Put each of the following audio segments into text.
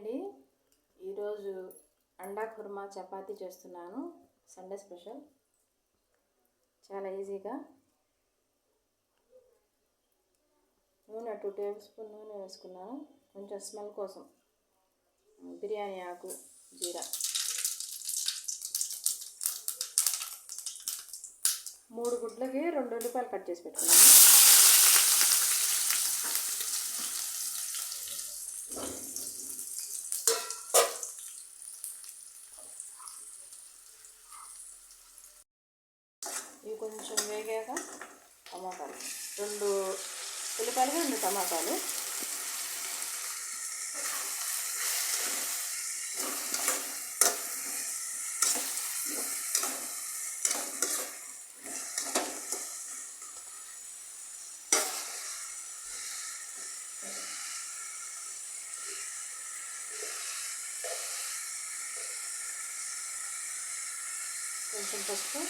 అండి. ఈరోజు అండా కుర్మా చపాతీ చేస్తున్నాను. Sunday special. చాలా ఈజీగా. నూనె టూ టేబుల్ స్పూన్ నూనె వేసుకున్నాను. కొంచెం స్మెల్ కోసం. బిర్యానీ ఆకు జీరా. మూడు గుడ్లకి రెండు ఉల్లిపాయలు కట్ చేసి పెట్టుకున్నాను. కొంచెం వేగాక టమాటాలు. రెండు ఉల్లిపాయలు రెండు టమాటాలు. కొంచెం పసుపు.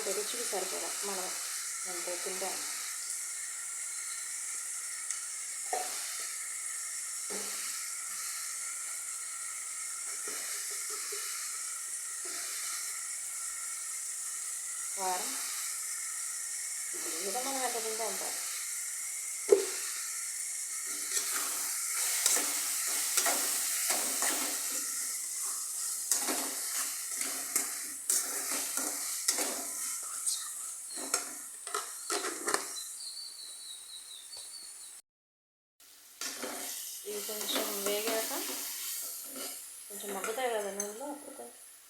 సాల్ట్ రుచికి సరిపడా మనం ఎంత తింటాం కారం ఇది మనం కొంచెం వేగాక కొంచెం మగ్గుతాయి కదా నూనెలో అప్పుడు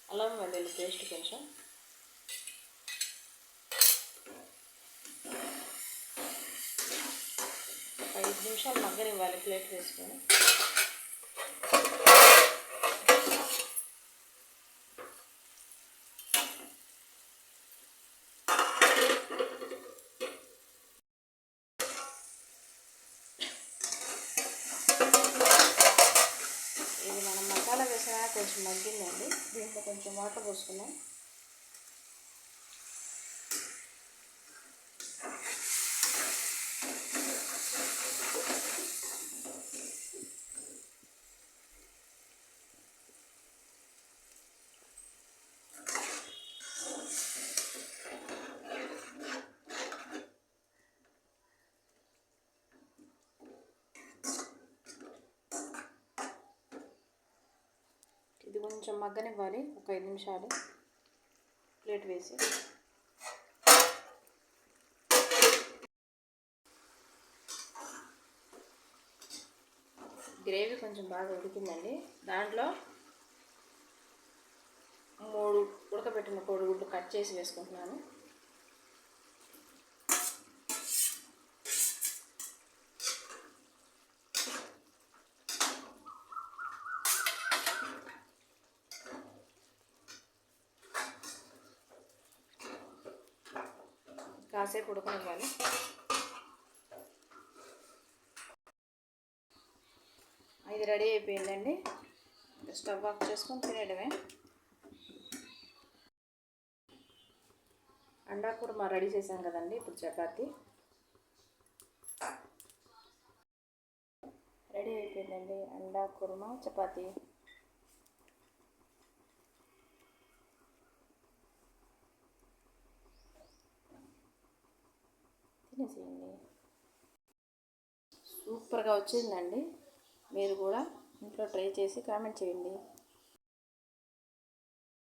అల్లం వెల్లుల్లి పేస్ట్ కొంచెం. ఐదు నిమిషాలు మగ్గనివ్వాలి ప్లేట్ వేసుకొని. కొంచెం మగ్గిందండి. దీంట్లో కొంచెం వాటర్ పోసుకున్నాం ఇది కొంచెం మగ్గనివ్వాలి. ఒక ఐదు నిమిషాలు. ప్లేట్ వేసి. గ్రేవీ కొంచెం బాగా ఉడికిందండి. దాంట్లో మూడు ఉడకబెట్టిన కోడిగుడ్లు కట్ చేసి వేసుకుంటున్నాను. కాసేపు ఉడకనివ్వాలి. ఇది రెడీ అయిపోయిందండి. స్టవ్ ఆఫ్ చేసుకొని తినేయడమే. అండా కుర్మా రెడీ చేసాం కదండి ఇప్పుడు చపాతి. రెడీ అయిపోయిందండి అండా కుర్మా చపాతీ. తినేసేయండి సూపర్గా వచ్చిందండి. మీరు కూడా ఇంట్లో ట్రై చేసి కామెంట్ చేయండి.